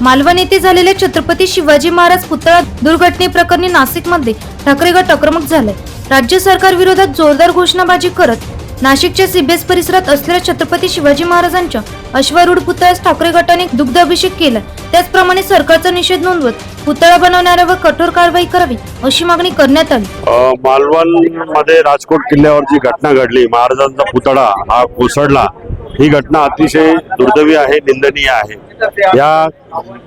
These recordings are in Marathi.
मालवण येथे झालेल्या छत्रपती शिवाजी महाराज पुतळा दुर्घटनेप्रकरणी नाशिकमध्ये ठाकरे गट आक्रमक झालाय. राज्य सरकार विरोधात जोरदार घोषणाबाजी करत नाशिकच्या सीबीएस परिसरात असलेल्या छत्रपती शिवाजी महाराजांच्या अश्वारूढ पुतळ्यास ठाकरे गटाने दुग्धाभिषेक केला त्याचप्रमाणे सरकारचा निषेध नोंदवत पुतळा बनवणाऱ्यावर कठोर कारवाई करावी अशी मागणी करण्यात आली. मालवणमध्ये राजकोट किल्ल्यावर जी घटना घडली महाराजांचा पुतळा हा कोसळला ही घटना अतिशय दुर्दैवी आहे निंदनीय आहे. या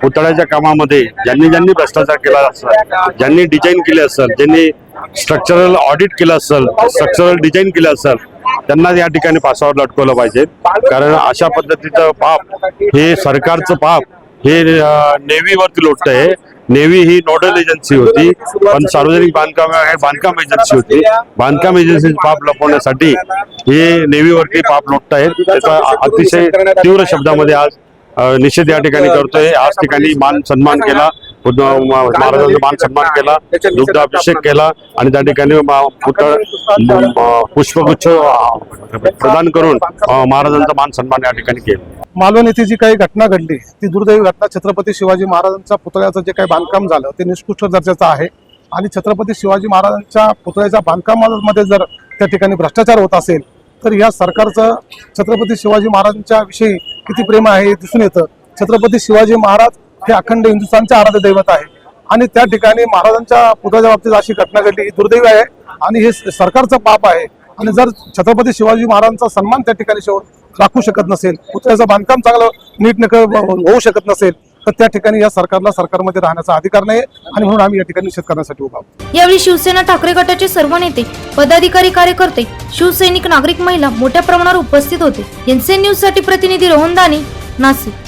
पुतळ्याच्या कामामध्ये ज्यांनी ज्यांनी भ्रष्टाचार केला असेल ज्यांनी डिझाईन केले असेल ज्यांनी स्ट्रक्चरल ऑडिट केलं असेल स्ट्रक्चरल डिझाईन केलं असेल त्यांना या ठिकाणी पासावर लटकवलं पाहिजे. कारण अशा पद्धतीचं पाप हे सरकारचं पाप हे नेव्हीवरती लोटतं आहे नेव्ही ही नोडल एजन्सी होती पण सार्वजनिक बांधकाम बांधकाम एजन्सी होती. बांधकाम एजन्सी पाप लपवण्यासाठी हे नेव्हीवरती पाप लोटत आहेत. त्याचा अतिशय तीव्र शब्दामध्ये आज निषेध या ठिकाणी करतोय. आज ठिकाणी मान सन्मान केला. महाराजांचा मान सन्मान केला दुग्धाभिषेक केला आणि त्या ठिकाणी पुतळ पुष्पगुच्छ प्रदान करून महाराजांचा मान सन्मान या ठिकाणी केला. मालवण येथे जी काही घटना घडली ती दुर्दैवी घटना छत्रपती शिवाजी महाराजांच्या पुतळ्याचं जे काही बांधकाम झालं ते निष्कृष्ट दर्जाचं आहे. आणि छत्रपती शिवाजी महाराजांच्या पुतळ्याच्या बांधकामामध्ये जर त्या ठिकाणी भ्रष्टाचार होत असेल तर या सरकारचं छत्रपती शिवाजी महाराजांच्या विषयी किती प्रेम आहे हे दिसून येतं. छत्रपती शिवाजी महाराज हे अखंड हिंदुस्थानचे आराध्य दैवत आहे. आणि त्या ठिकाणी महाराजांच्या पुतळ्याच्या बाबतीत अशी घटना घडली. ही दुर्दैवी आहे. आणि हे सरकारचं पाप आहे. आणि जर छत्रपती शिवाजी महाराजांचा सन्मान त्या ठिकाणी राखू शकत नसेल पुतळ्याचं बांधकाम चांगलं नीट होऊ शकत नसेल तर त्या ठिकाणी या सरकारला सरकारमध्ये राहण्याचा अधिकार नाही. आणि म्हणून आम्ही या ठिकाणी निषेध करण्यासाठी उभा यावेळी शिवसेना ठाकरे गटाचे सर्व नेते पदाधिकारी कार्यकर्ते शिवसैनिक नागरिक महिला मोठ्या प्रमाणावर उपस्थित होते. एनसीएन न्यूजसाठी प्रतिनिधी रोहन दानी नाशिक.